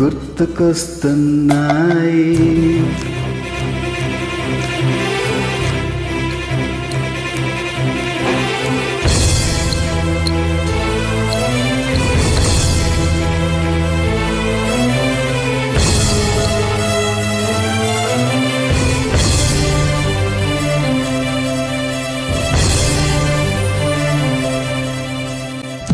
గుర్తుకొస్తున్నాయి.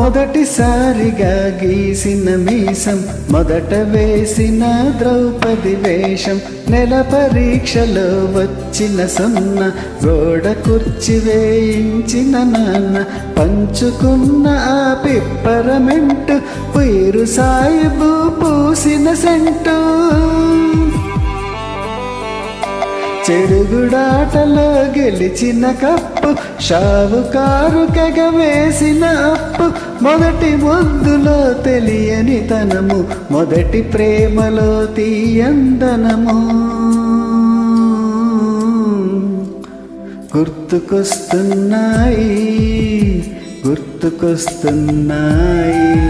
మొదటిసారిగా గీసిన మీసం మొదట వేసిన ద్రౌపది వేషం నెల పరీక్షలో వచ్చిన సొన్న గోడ కుర్చి వేయించిన నాన్న పంచుకున్న ఆ పిప్పరమెంటు పీరు సాయిబు పూసిన సెంటు. చెడుగుడాటలో గెలిచిన కప్పు షావుకారు వేసిన అప్పు. మొదటి మందులో తెలియని తనము మొదటి ప్రేమలో తీయందనము. గుర్తుకొస్తున్నాయి గుర్తుకొస్తున్నాయి.